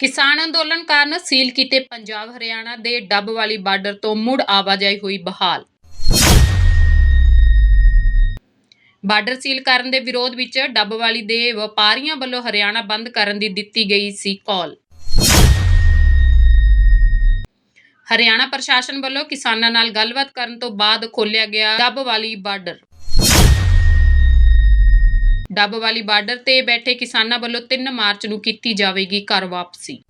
ਕਿਸਾਨ ਅੰਦੋਲਨ ਕਾਰਨ ਸੀਲ ਕੀਤੇ ਪੰਜਾਬ ਹਰਿਆਣਾ ਦੇ ਡੱਬ ਵਾਲੀ ਬਾਰਡਰ ਤੋਂ ਮੁੜ ਆਵਾਜਾਈ ਹੋਈ ਬਹਾਲ। ਬਾਰਡਰ ਸੀਲ ਕਰਨ ਦੇ ਵਿਰੋਧ ਵਿੱਚ ਡੱਬ ਵਾਲੀ ਦੇ ਵਪਾਰੀਆਂ ਵੱਲੋਂ ਹਰਿਆਣਾ ਬੰਦ ਕਰਨ ਦੀ ਦਿੱਤੀ ਗਈ ਸੀ ਕਾਲ। ਹਰਿਆਣਾ ਪ੍ਰਸ਼ਾਸਨ ਵੱਲੋਂ ਕਿਸਾਨਾਂ ਨਾਲ ਗੱਲਬਾਤ ਕਰਨ ਤੋਂ ਬਾਅਦ ਖੋਲ੍ਹਿਆ ਗਿਆ ਡੱਬ ਵਾਲੀ ਬਾਰਡਰ। ਡੱਬ ਵਾਲੀ ਬਾਰਡਰ ਤੇ ਬੈਠੇ ਕਿਸਾਨਾਂ ਵੱਲੋਂ 3 ਮਾਰਚ ਨੂੰ ਕੀਤੀ ਜਾਵੇਗੀ ਘਰ ਵਾਪਸੀ।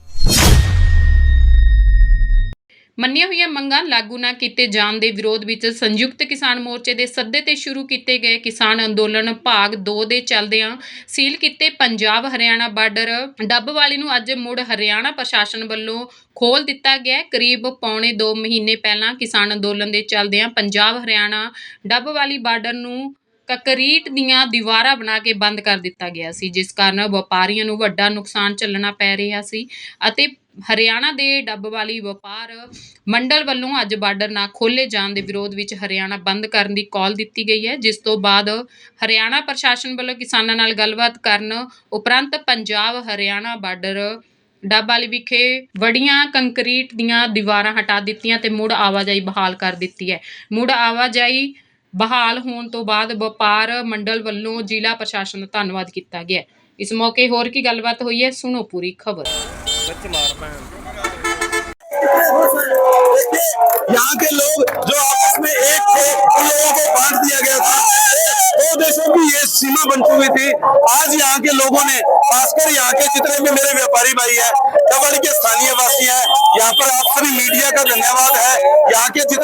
ਮੰਨੀਆਂ ਹੋਈਆਂ ਮੰਗਾਂ ਲਾਗੂ ਨਾ ਕੀਤੇ ਜਾਣ ਦੇ ਵਿਰੋਧ ਵਿੱਚ ਸੰਯੁਕਤ ਕਿਸਾਨ ਮੋਰਚੇ ਦੇ ਸੱਦੇ ਤੇ ਸ਼ੁਰੂ ਕੀਤੇ ਗਏ ਕਿਸਾਨ ਅੰਦੋਲਨ ਭਾਗ 2 ਦੇ ਚੱਲਦਿਆਂ ਸੀਲ ਕੀਤੇ ਪੰਜਾਬ ਹਰਿਆਣਾ ਬਾਰਡਰ। ਡੱਬ ਵਾਲੀ ਨੂੰ ਅੱਜ ਮੁੜ ਹਰਿਆਣਾ ਪ੍ਰਸ਼ਾਸਨ ਵੱਲੋਂ ਖੋਲ ਦਿੱਤਾ ਗਿਆ ਕਰੀਬ ਪੌਣੇ 2 ਮਹੀਨੇ ਪਹਿਲਾਂ ਕਿਸਾਨ ਅੰਦੋਲਨ ਦੇ ਚੱਲਦਿਆਂ ਪੰਜਾਬ ਹਰਿਆਣਾ ਡੱਬ ਵਾਲੀ ਬਾਰਡਰ ਨੂੰ ਕਕਰੀਟ ਦੀਆਂ ਦੀਵਾਰਾਂ ਬਣਾ ਕੇ ਬੰਦ ਕਰ ਦਿੱਤਾ ਗਿਆ ਸੀ, ਜਿਸ ਕਾਰਨ ਵਪਾਰੀਆਂ ਨੂੰ ਵੱਡਾ ਨੁਕਸਾਨ ਝੱਲਣਾ ਪੈ ਰਿਹਾ ਸੀ ਅਤੇ ਹਰਿਆਣਾ ਦੇ ਡੱਬਵਾਲੀ ਵਪਾਰ ਮੰਡਲ ਵੱਲੋਂ ਅੱਜ ਬਾਰਡਰ ਨਾ ਖੋਲੇ ਜਾਣ ਦੇ ਵਿਰੋਧ ਵਿੱਚ ਹਰਿਆਣਾ ਬੰਦ ਕਰਨ ਦੀ ਕਾਲ ਦਿੱਤੀ ਗਈ ਹੈ, ਜਿਸ ਤੋਂ ਬਾਅਦ ਹਰਿਆਣਾ ਪ੍ਰਸ਼ਾਸਨ ਵੱਲੋਂ ਕਿਸਾਨਾਂ ਨਾਲ ਗੱਲਬਾਤ ਕਰਨ ਉਪਰੰਤ ਪੰਜਾਬ ਹਰਿਆਣਾ ਬਾਰਡਰ ਡੱਬਵਾਲੀ ਵਿਖੇ ਵੜੀਆਂ ਕੰਕਰੀਟ ਦੀਆਂ ਦੀਵਾਰਾਂ ਹਟਾ ਦਿੱਤੀਆਂ ਤੇ ਮੁੜ ਆਵਾਜਾਈ ਬਹਾਲ ਕਰ ਦਿੱਤੀ ਹੈ। ਮੁੜ ਆਵਾਜਾਈ ਬਹਾਲ ਹੋਣ ਤੋਂ ਬਾਅਦ ਵਪਾਰ ਮੰਡਲ ਵੱਲੋਂ ਜ਼ਿਲ੍ਹਾ ਪ੍ਰਸ਼ਾਸਨ ਦਾ ਧੰਨਵਾਦ ਕੀਤਾ ਗਿਆ ਹੈ। ਇਸ ਮੌਕੇ ਹੋਰ ਕੀ ਗੱਲਬਾਤ ਹੋਈ ਹੈ ਸੁਣੋ ਪੂਰੀ ਖਬਰ ਬੱਚ ਮਾਰ ਪੈਣ यहाँ के लोग जो आपस में एक थे उन लोगों को बांट दिया गया था दो देशों की ये सीमा बन चुकी थी आज यहाँ के लोगों ने खासकर यहाँ के जितने भी मेरे व्यापारी भाई है डबल के स्थानीय वासी है यहाँ पर आप सभी मीडिया का धन्यवाद है यहाँ के जितने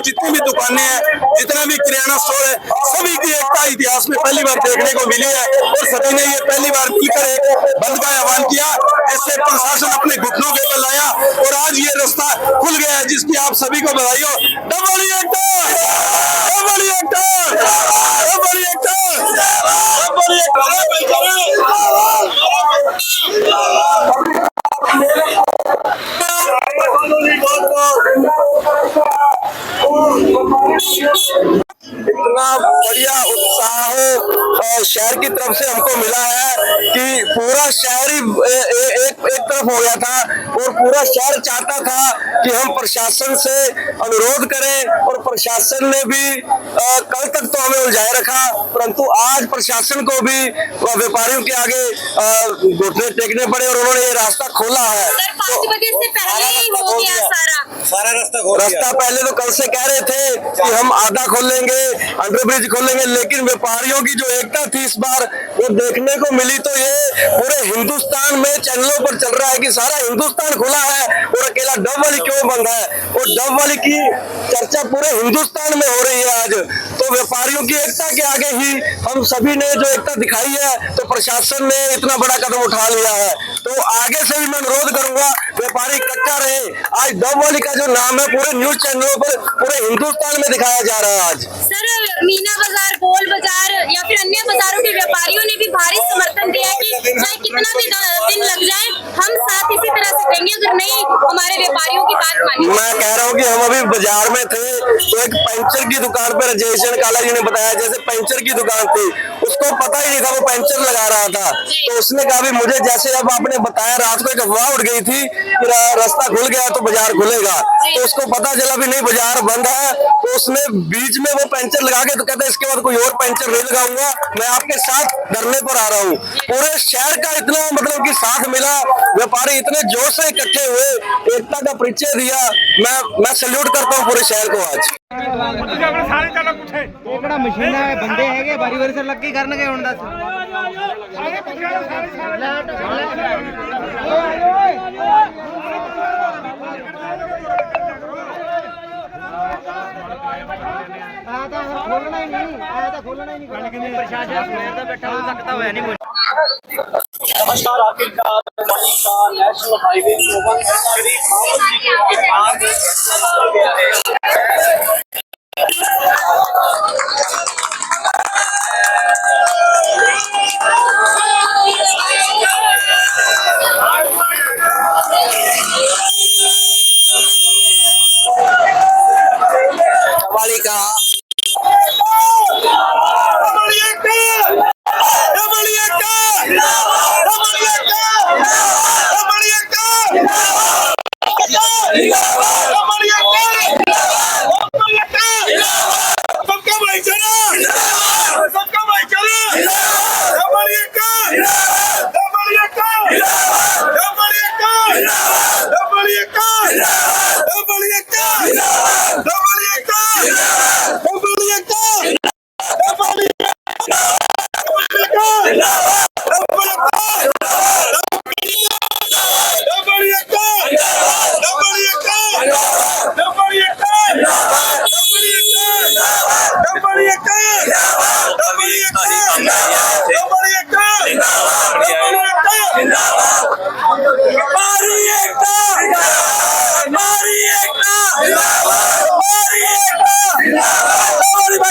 है जितनी भी दुकानें हैं, जितना भी किराना स्टोर है, सभी की एकता इतिहास में पहली बार देखने को मिली है। और सभी ने ये पहली बार मिलकर एक बंद का आह्वान किया, जिससे प्रशासन अपने घुटनों के बल आया और आज ये रास्ता खुल गया है, जिसकी आप सभी को बधाई हो। डबल एक्टर शहर की तरफ से हमको मिला है कि पूरा शहर ही एक एक तरफ़ हो गया था और पूरा शहर चाहता था कि हम प्रशासन से अनुरोध करें और प्रशासन ने भी आ, कल तक तो हमें उलझाए रखा परंतु आज प्रशासन को भी व्यापारियों के आगे घुटने टेकने पड़े और उन्होंने ये रास्ता खोला है। तो, तो सारा रास्ता रास्ता पहले तो कल से कह रहे थे कि हम आधा खोलेंगे अंडरब्रिज खोलेंगे लेकिन व्यापारियों की जो एकता थी इस बार वो देखने को मिली तो ये पूरे हिंदुस्तान में चैनलों पर चल रहा है कि सारा हिंदुस्तान खुला है और अकेला डब वाली क्यों बंद है? और डब वाली की चर्चा पूरे हिंदुस्तान में हो रही है आज। तो व्यापारियों की एकता के आगे ही हम सभी ने जो एकता दिखाई है तो प्रशासन ने इतना बड़ा कदम उठा लिया है। तो आगे से भी मैं अनुरोध करूँगा व्यापारी इकट्ठा रहे। आज डब वाली का जो नाम है पूरे न्यूज़ चैनलों पर पूरे हिंदुस्तान में दिखाया जा रहा है आज। सर मीना बाज़ार गोल बाज़ार या फिर अन्य बाजारों के व्यापारियों ने भी भारी समर्थन दिया है कि चाहे कितना भी दिन लग जाए हम साथ इसी तरह से देंगे। अगर नहीं हमारे व्यापारियों की बात मानी मैं कह रहा हूँ कि हम अभी बाज़ार में थे तो एक पंचर की दुकान पर रजेशन काला जी ने बताया जैसे पंचर की दुकान थी उसको पता ही नहीं था, वो पंचर लगा रहा था। तो उसने कहा भी मुझे जैसे अब आपने बताया, रात को एक अफवाह उठ गई थी कि रास्ता खुल गया तो बाज़ार खुलेगा। तो उसको पता चला भी नहीं, बाज़ार बंद है। तो उसने बीच में वो पंचर लगा के तो कहते, इसके बाद कोई और पंचर नहीं लगाऊँगा, मैं आपके साथ धरने पर आ रहा हूँ। पूरे शहर का इतना मतलब की साथ मिला, व्यापारी इतने ज़ोर से इकट्ठे हुए, एकता का परिचय दिया। मैं मैं सल्यूट करता हूँ पूरे शहर को आज। बड़ा मशीन है, बंदे है बारी बारी से लग गई। ਵਾਰੀ ਸਿਰ ਲੱਗੇ ਕਰਨਗੇ ਹੁਣ ਦੱਸ ਸਾਰੇ ਪੁੱਠੇ ਵਾਲੇ ਸਾਰੇ ਸਾਰੇ ਆ ਤਾਂ ਖੋਲਣਾ ਹੀ ਨਹੀਂ ਆ ਤਾਂ ਖੋਲਣਾ ਹੀ ਨਹੀਂ ਗੱਲ ਕਿੰਨੇ ਪ੍ਰਸ਼ਾਸਨ ਸਵੇਰ ਦਾ ਬੈਠਾ ਹੋ ਸਕਦਾ ਹੋਇਆ ਨਹੀਂ नमस्कार आखिरकार दिल्ली का नेशनल हाईवे चौवन श्री मामूद जी के बाद Everybody,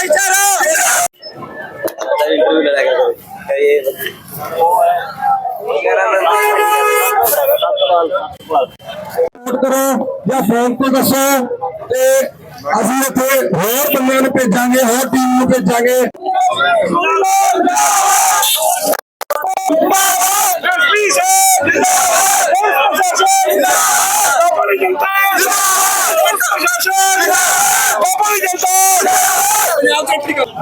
turn ਕਰੋ ਜਾਂ ਫੋਨ ਤੇ ਦੱਸੋ ਤੇ ਅਸੀਂ ਇੱਥੇ ਹੋਰ ਬੰਦਿਆਂ ਨੂੰ ਭੇਜਾਂਗੇ, ਹੋਰ ਟੀਮ ਨੂੰ ਭੇਜਾਂਗੇ।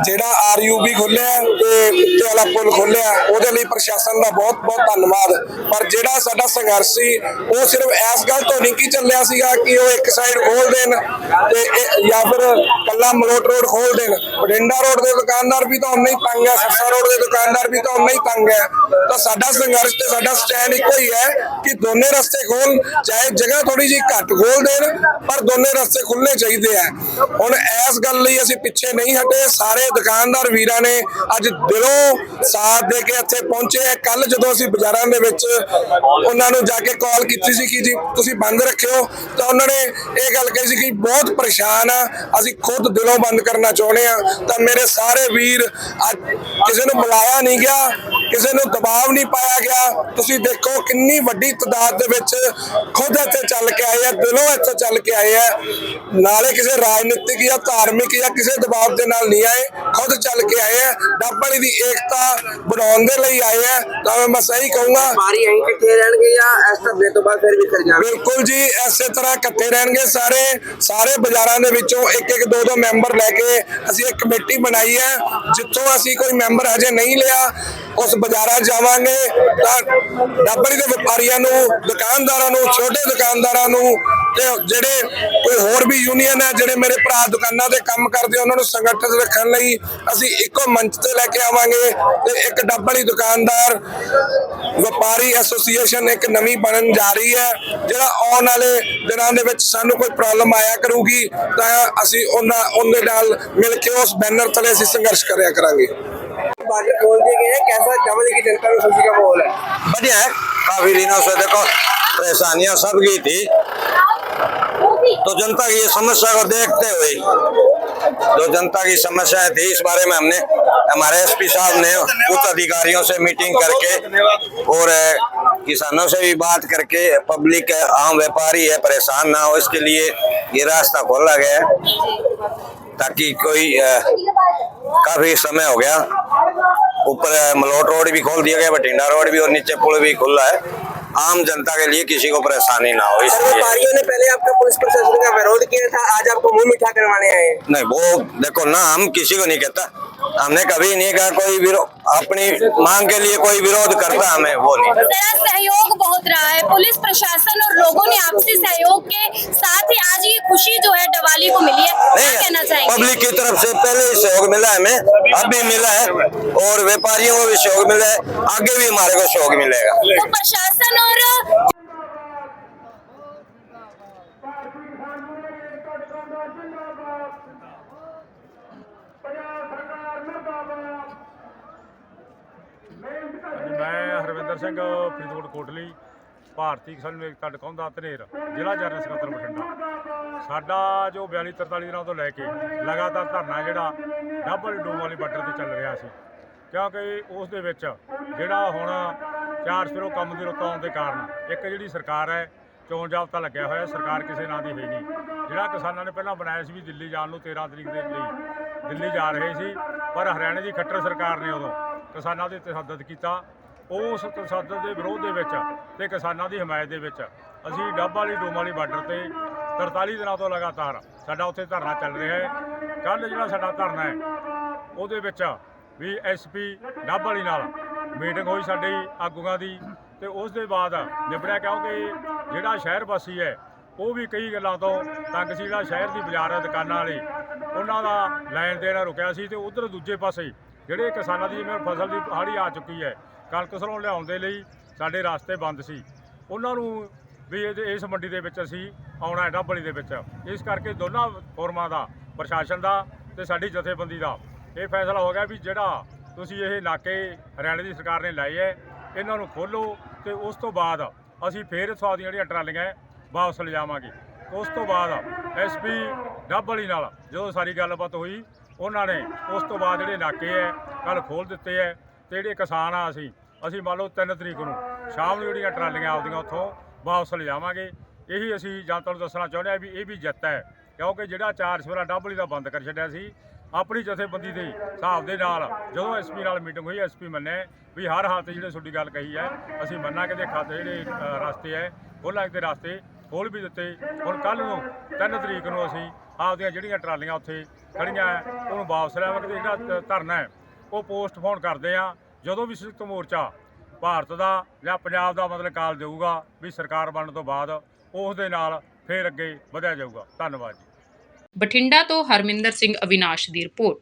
ਜਿਹੜਾ ਆਰਯੂਬੀ ਖੋਲਿਆ ਤੇ ਉੱਤੇ ਵਾਲਾ ਪੁਲ ਖੋਲਿਆ ਉਹਦੇ ਲਈ ਪ੍ਰਸ਼ਾਸਨ ਦਾ ਬਹੁਤ ਬਹੁਤ ਧੰਨਵਾਦ। ਪਰ ਜਿਹੜਾ ਸਾਡਾ ਸੰਘਰਸ਼ ਸੀ, ਉਹ ਸਿਰਫ ਇਸ ਗੱਲ ਤੋਂ ਨਹੀਂ ਕੀ ਚੱਲਿਆ ਸੀਗਾ ਕਿ ਉਹ ਇੱਕ ਸਾਈਡ ਖੋਲ ਦੇਣ ਤੇ ਜਾਂ ਫਿਰ ਕੱਲਾ ਮਲੋਟ ਰੋਡ ਖੋਲ ਦੇਣ। ਬਠਿੰਡਾ ਰੋਡ ਦੇ ਦੁਕਾਨਦਾਰ ਵੀ ਤਾਂ ਉਨਾ ਹੀ ਤੰਗ ਹੈ, ਸਰਸਾ ਰੋਡ ਦੇ ਦੁਕਾਨਦਾਰ ਵੀ ਤਾਂ ਉਨਾ ਹੀ ਤੰਗ ਹੈ। ਤਾਂ ਸਾਡਾ ਸੰਘਰਸ਼ ਤੇ ਸਾਡਾ ਸਟੈਂਡ ਇੱਕੋ ਹੀ ਹੈ ਕਿ ਦੋਨੇ ਰਸਤੇ ਖੋਲ, ਚਾਹੇ ਜਗ੍ਹਾ ਥੋੜੀ ਜਿਹੀ ਘੱਟ ਖੋਲ ਦੇਣ, ਪਰ ਦੋਨੇ ਰਸਤੇ ਖੁੱਲਣੇ ਚਾਹੀਦੇ ਆ ਹੁਣ ਇਸ ਗੱਲ ਲਈ ਅਸੀਂ ਪਿੱਛੇ ਨਹੀਂ ਹਟੇ ਸਾਰੇ ਦੁਕਾਨਦਾਰ ਵੀਰਾਂ ਨੇ ਅੱਜ ਦਿਲੋਂ ਸਾਥ ਦੇ ਕੇ ਇੱਥੇ ਪਹੁੰਚੇ ਆ। ਕੱਲ ਜਦੋਂ ਅਸੀਂ ਬਾਜ਼ਾਰਾਂ ਦੇ ਵਿੱਚ ਉਹਨਾਂ ਨੂੰ ਜਾ ਕੇ ਕਾਲ ਕੀਤੀ ਸੀ ਕਿ ਜੀ ਤੁਸੀਂ ਬੰਦ ਰੱਖਿਓ, ਤਾਂ ਉਹਨਾਂ ਨੇ ਇਹ ਗੱਲ ਕਹੀ ਸੀ ਕਿ ਬਹੁਤ ਪਰੇਸ਼ਾਨ ਆ, ਅਸੀਂ ਖੁਦ ਦਿਲੋਂ ਬੰਦ ਕਰਨਾ ਚਾਹੁੰਦੇ ਆ। ਤਾਂ ਮੇਰੇ ਸਾਰੇ ਵੀਰ ਅੱਜ ਕਿਸੇ ਨੂੰ ਬੁਲਾਇਆ ਨਹੀਂ ਗਿਆ, ਕਿਸੇ ਨੂੰ ਦਬਾਅ ਨਹੀਂ ਪਾਇਆ ਗਿਆ। ਤੁਸੀਂ ਦੇਖੋ ਕਿੰਨੀ ਵੱਡੀ ਤਾਦਾਦ ਦੇ ਵਿੱਚ ਖੁਦ ਇੱਥੇ ਚੱਲ ਕੇ ਆਏ ਆ, ਦਿਲੋਂ ਇੱਥੇ ਚੱਲ ਕੇ ਆਏ ਆ। ਨਾਲੇ ਕਿਸੇ ਰਾਜਨੀਤਿਕ ਜਾਂ ਧਾਰਮਿਕ ਜਾਂ ਕਿਸੇ ਦਬਾਅ ਦੇ ਨਾਲ ਨਹੀਂ ਆਏ। ਖੁਦ ਚੱਲ ਕੇ ਆਏ ਆ। ਡੱਬਲੀ ਦੀ ਏਕਤਾ ਬਣਾਉਣ ਦੇ ਲਈ ਆਏ ਆ। ਤਾਂ ਮੈਂ ਬਸ ਇਹੀ ਕਹੂੰਗਾ। ਮਾਰੀ ਐਂ ਇਕੱਠੇ ਰਹਿਣਗੇ ਜਾਂ ਇਸ ਧਰਨੇ ਤੋਂ ਬਾਅਦ ਫਿਰ ਵੀ ਕਰ ਜਾਣਗੇ? ਬਿਲਕੁਲ ਜੀ ਐਸੇ ਤਰ੍ਹਾਂ ਇਕੱਠੇ ਰਹਿਣਗੇ ਸਾਰੇ। ਸਾਰੇ ਬਾਜ਼ਾਰਾਂ ਦੇ ਵਿੱਚੋਂ ਇੱਕ ਇੱਕ ਦੋ ਦੋ ਮੈਂਬਰ ਲੈ ਕੇ ਅਸੀਂ ਇੱਕ ਕਮੇਟੀ ਬਣਾਈ ਹੈ ਜਿੱਥੋਂ ਅਸੀਂ ਕੋਈ ਮੈਂਬਰ ਹਜੇ ਨਹੀਂ ਲਿਆ ਉਸ ਬਾਜ਼ਾਰਾਂ ਜਾਵਾਂਗੇ। ਤਾਂ ਡੱਬੜੀ ਦੇ ਵਪਾਰੀਆਂ ਨੂੰ ਦੁਕਾਨਦਾਰਾਂ ਨੂੰ ਛੋਟੇ ਦੁਕਾਨਦਾਰਾਂ ਨੂੰ ਤੇ ਜਿਹੜੇ ਕੋਈ ਹੋਰ ਵੀ ਯੂਨੀਅਨ ਹੈ ਜਿਹੜੇ ਮੇਰੇ ਭਰਾ ਦੁਕਾਨਾਂ ਤੇ ਕੰਮ ਕਰਦੇ ਆ, ਉਹਨਾਂ ਨੂੰ ਸੰਗਠਿਤ ਰੱਖਣ ਲਈ ਅਸੀਂ ਇੱਕੋ ਮੰਚ ਤੇ ਲੈ ਕੇ ਆਵਾਂਗੇ ਤੇ ਇੱਕ ਡੱਬੜੀ ਦੁਕਾਨਦਾਰ ਵਪਾਰੀ ਐਸੋਸੀਏਸ਼ਨ ਇੱਕ ਨਵੀਂ ਬਣਨ ਜਾ ਰਹੀ ਹੈ ਜਿਹੜਾ ਆਉਣ ਵਾਲੇ ਦਿਨਾਂ ਦੇ ਵਿੱਚ ਸਾਨੂੰ ਕੋਈ ਪ੍ਰੋਬਲਮ ਆਇਆ ਕਰੂਗੀ ਤਾਂ ਅਸੀਂ ਉਹਨਾਂ ਉਹਦੇ ਨਾਲ ਮਿਲ ਕੇ ਉਸ ਬੈਨਰ ਤਲੇ ਅਸੀਂ ਸੰਘਰਸ਼ ਕਰਿਆ ਕਰਾਂਗੇ बाजार खोल दिए गए हैं कैसा डबल की जनता में खुशी का माहौल है बढ़िया है काफी दिनों से देखो परेशानियां सब की थी तो जनता की समस्या को देखते हुए, जो जनता की समस्याएँ थी, इस बारे में हमने, हमारे एसपी साहब ने उच्च अधिकारियों से मीटिंग करके और किसानों से भी बात करके पब्लिक आम व्यापारी है, परेशान ना हो, इसके लिए ये रास्ता खोला गया ताकि कोई काफ़ी समय हो गया, ऊपर मलोट रोड भी खोल दिया गया, बठिंडा रोड भी और नीचे पुल भी खुला है। आम जनता के लिए किसी को परेशानी ना हो इसलिए। व्यापारियों ने पहले आपका पुलिस प्रशासन का विरोध किया था आज आपको मुँह मीठा करवाने आए नहीं वो देखो ना हम किसी को नहीं कहता। हमने कभी नहीं कहा कोई विरोध अपनी मांग के लिए कोई विरोध करता हमें वो नहीं। सहयोग बहुत रहा है। पुलिस प्रशासन और लोगों ने आपसी सहयोग के साथ ही आज ये खुशी जो है दिवाली को मिली है। चाहेंगे पब्लिक की तरफ से पहले ही सहयोग मिला है हमें अब भी मिला है और व्यापारियों को भी सहयोग मिला है आगे भी हमारे को सहयोग मिलेगा तो प्रशासन और ਹਾਂਜੀ, ਮੈਂ ਹਰਵਿੰਦਰ ਸਿੰਘ ਫਰੀਦਕੋਟ ਕੋਟਲੀ ਭਾਰਤੀ ਕਿਸਾਨ ਏਕਤਾ ਟਕਾਉਂਦਾ ਧਨੇਰ ਜ਼ਿਲ੍ਹਾ ਜਨਰਲ ਸਕੱਤਰ ਬਠਿੰਡਾ ਸਾਡਾ ਜੋ 42 43 ਦਿਨਾਂ ਤੋਂ ਲੈ ਕੇ ਲਗਾਤਾਰ ਧਰਨਾ ਜਿਹੜਾ ਡਬਲ ਡੂਮ ਵਾਲੀ ਬਾਰਡਰ ਤੇ ਚੱਲ ਰਿਹਾ ਸੀ। ਕਿਉਂਕਿ ਉਸ ਦੇ ਵਿੱਚ ਜਿਹੜਾ ਹੁਣ ਚਾਰ ਸਿਰੋਂ ਕੰਮ ਦੀ ਰੁੱਤ ਆਉਣ ਦੇ ਕਾਰਨ ਇੱਕ ਜਿਹੜੀ ਸਰਕਾਰ ਹੈ, ਚੋਣ ਜਾਬਤਾ ਲੱਗਿਆ ਹੋਇਆ, ਸਰਕਾਰ ਕਿਸੇ ਨਾਂ ਦੀ ਹੈ ਨਹੀਂ। ਜਿਹੜਾ ਕਿਸਾਨਾਂ ਨੇ ਪਹਿਲਾਂ ਬਣਾਇਆ ਸੀ ਵੀ ਦਿੱਲੀ ਜਾਣ ਨੂੰ 13 ਤਰੀਕ ਦੇ ਲਈ ਦਿੱਲੀ ਜਾ ਰਹੇ ਸੀ, ਪਰ ਹਰਿਆਣੇ ਦੀ ਖੱਟਰ ਸਰਕਾਰ ਨੇ ਉਦੋਂ ਕਿਸਾਨਾਂ ਦੇ ਤਸ਼ੱਦਦ ਕੀਤਾ। ਉਸ ਤਸ਼ੱਦਦ ਦੇ ਵਿਰੋਧ ਦੇ ਵਿੱਚ ਤੇ ਕਿਸਾਨਾਂ ਦੀ ਹਮਾਇਤ ਦੇ ਵਿੱਚ ਅਸੀਂ ਡੱਬ ਵਾਲੀ ਡੂਮ ਵਾਲੀ ਬਾਰਡਰ ਤੇ 43 ਦਿਨਾਂ ਤੋਂ ਲਗਾਤਾਰ ਸਾਡਾ ਉੱਥੇ ਧਰਨਾ ਚੱਲ ਰਿਹਾ ਹੈ। ਕੱਲ ਜਿਹੜਾ ਸਾਡਾ ਧਰਨਾ ਹੈ, ਉਹਦੇ ਵਿੱਚ ਵੀ ਐਸਪੀ ਡੱਬ ਵਾਲੀ ਨਾਲ ਮੀਟਿੰਗ ਹੋਈ ਸਾਡੇ ਆਗੂਆਂ ਦੀ ਤੇ ਉਸ ਦੇ ਬਾਅਦ ਨਿਬੜਿਆ ਕਿਉਂਕਿ ਜਿਹੜਾ ਸ਼ਹਿਰ ਵਾਸੀ ਹੈ, ਉਹ ਵੀ ਕਈ ਗੱਲਾਂ ਤੋਂ ਤੰਗ ਸੀ। ਜਿਹੜਾ ਸ਼ਹਿਰ ਦੀ ਬਾਜ਼ਾਰ ਹੈ, ਦੁਕਾਨਾਂ ਵਾਲੇ, ਉਹਨਾਂ ਦਾ ਲੈਣ ਦੇਣ ਰੁਕਿਆ ਸੀ ਤੇ ਉਧਰ ਦੂਜੇ ਪਾਸੇ ਜਿਹੜੇ ਕਿਸਾਨਾਂ ਦੀ ਜਿਵੇਂ ਫਸਲ ਦੀ ਹਾੜੀ ਆ ਚੁੱਕੀ ਹੈ, ਕਣਕ ਸਰੋਂ ਲਿਆਉਣ ਦੇ ਲਈ ਸਾਡੇ ਰਸਤੇ ਬੰਦ ਸੀ। ਉਹਨਾਂ ਨੂੰ ਵੀ ਇਹਦੇ- ਇਸ ਮੰਡੀ ਦੇ ਵਿੱਚ ਅਸੀਂ ਆਉਣਾ ਹੈ, ਡੱਬਲੀ ਦੇ ਵਿੱਚ। ਇਸ ਕਰਕੇ ਦੋਨਾਂ ਫੋਰਮਾਂ ਦਾ, ਪ੍ਰਸ਼ਾਸਨ ਦਾ ਤੇ ਸਾਡੀ ਜਥੇਬੰਦੀ ਦਾ, ਇਹ ਫੈਸਲਾ ਹੋ ਗਿਆ ਵੀ ਜਿਹੜਾ ਤੁਸੀਂ ਇਹ ਨਾਕੇ ਹਰਿਆਣੇ ਦੀ ਸਰਕਾਰ ਨੇ ਲਾਏ ਹੈ, ਇਹਨਾਂ ਨੂੰ ਖੋਲੋ ਤੇ ਉਸ ਤੋਂ ਬਾਅਦ ਅਸੀਂ ਫੇਰ ਸਵਾਦੀਆਂ ਜਿਹੜੀਆਂ ਟਰਾਲੀਆਂ ਵਾਪਸ ਲਿਜਾਵਾਂਗੇ। ਉਸ ਤੋਂ ਬਾਅਦ ਐਸਪੀ ਡੱਬਲੀ ਨਾਲ ਜਦੋਂ ਸਾਰੀ ਗੱਲਬਾਤ ਹੋਈ, ਉਹਨਾਂ ਨੇ ਉਸ ਤੋਂ ਬਾਅਦ ਜਿਹੜੇ ਨਾਕੇ ਹੈ ਕੱਲ ਖੋਲ ਦਿੱਤੇ ਹੈ ਤੇ ਜਿਹੜੇ ਕਿਸਾਨ ਆ ਅਸੀਂ ਅਸੀਂ ਮੰਨ ਲਓ 3 ਤਰੀਕ ਨੂੰ ਸ਼ਾਮ ਨੂੰ ਜਿਹੜੀਆਂ ਟਰਾਲੀਆਂ ਆਪਦੀਆਂ ਉੱਥੋਂ ਵਾਪਸ ਲਿਜਾਵਾਂਗੇ। ਇਹੀ ਅਸੀਂ ਜਨਤਾ ਨੂੰ ਦੱਸਣਾ ਚਾਹੁੰਦੇ ਹਾਂ ਵੀ ਇਹ ਵੀ ਜਿੱਤ ਹੈ। ਕਿਉਂਕਿ ਜਿਹੜਾ ਚਾਰ ਸਵੇਰਾ ਡੱਬਲੀ ਦਾ ਬੰਦ ਕਰ ਛੱਡਿਆ ਸੀ ਆਪਣੀ ਜਥੇਬੰਦੀ ਦੇ ਹਿਸਾਬ ਦੇ ਨਾਲ ਜਦੋਂ ਐਸਪੀ ਨਾਲ ਮੀਟਿੰਗ ਹੋਈ ਐਸਪੀ ਮੰਨੇ ਵੀ ਹਰ ਹਾਲਤ ਜਿਹੜੇ ਤੁਹਾਡੀ ਗੱਲ ਕਹੀ ਹੈ ਅਸੀਂ ਮੰਨਾਂਗੇ ਦੇ ਖਾਤੇ ਜਿਹੜੇ ਰਸਤੇ ਹੈ ਖੋਲਾਂਗੇ ਤੇ ਰਸਤੇ ਖੋਲ ਵੀ ਦਿੱਤੇ। ਹੁਣ ਕੱਲ ਨੂੰ 3 ਤਰੀਕ ਨੂੰ ਅਸੀਂ ਆਪਦੀਆਂ ਜਿਹੜੀਆਂ ਟਰਾਲੀਆਂ ਉੱਥੇ ਖੜੀਆਂ ਹੈ, ਉਹਨੂੰ ਵਾਪਸ ਲੈਵਾਂਗੇ ਜਿਹੜਾ ਧਰਨਾ ਹੈ ਉਹ ਪੋਸਟਪੋਨ ਕਰਦੇ ਆ ਜਦੋਂ ਵੀ ਸੰਯੁਕਤ ਮੋਰਚਾ ਭਾਰਤ ਦਾ ਜਾਂ ਪੰਜਾਬ ਦਾ ਮਤਲਬ ਕਾਲ ਦੇਊਗਾ ਵੀ ਸਰਕਾਰ ਬਣਨ ਤੋਂ ਬਾਅਦ ਉਸ ਦੇ ਨਾਲ ਫੇਰ ਅੱਗੇ ਵਧਿਆ ਜਾਊਗਾ। ਧੰਨਵਾਦ ਜੀ। ਬਠਿੰਡਾ ਤੋਂ ਹਰਮਿੰਦਰ ਸਿੰਘ ਅਵਿਨਾਸ਼ ਦੀ ਰਿਪੋਰਟ।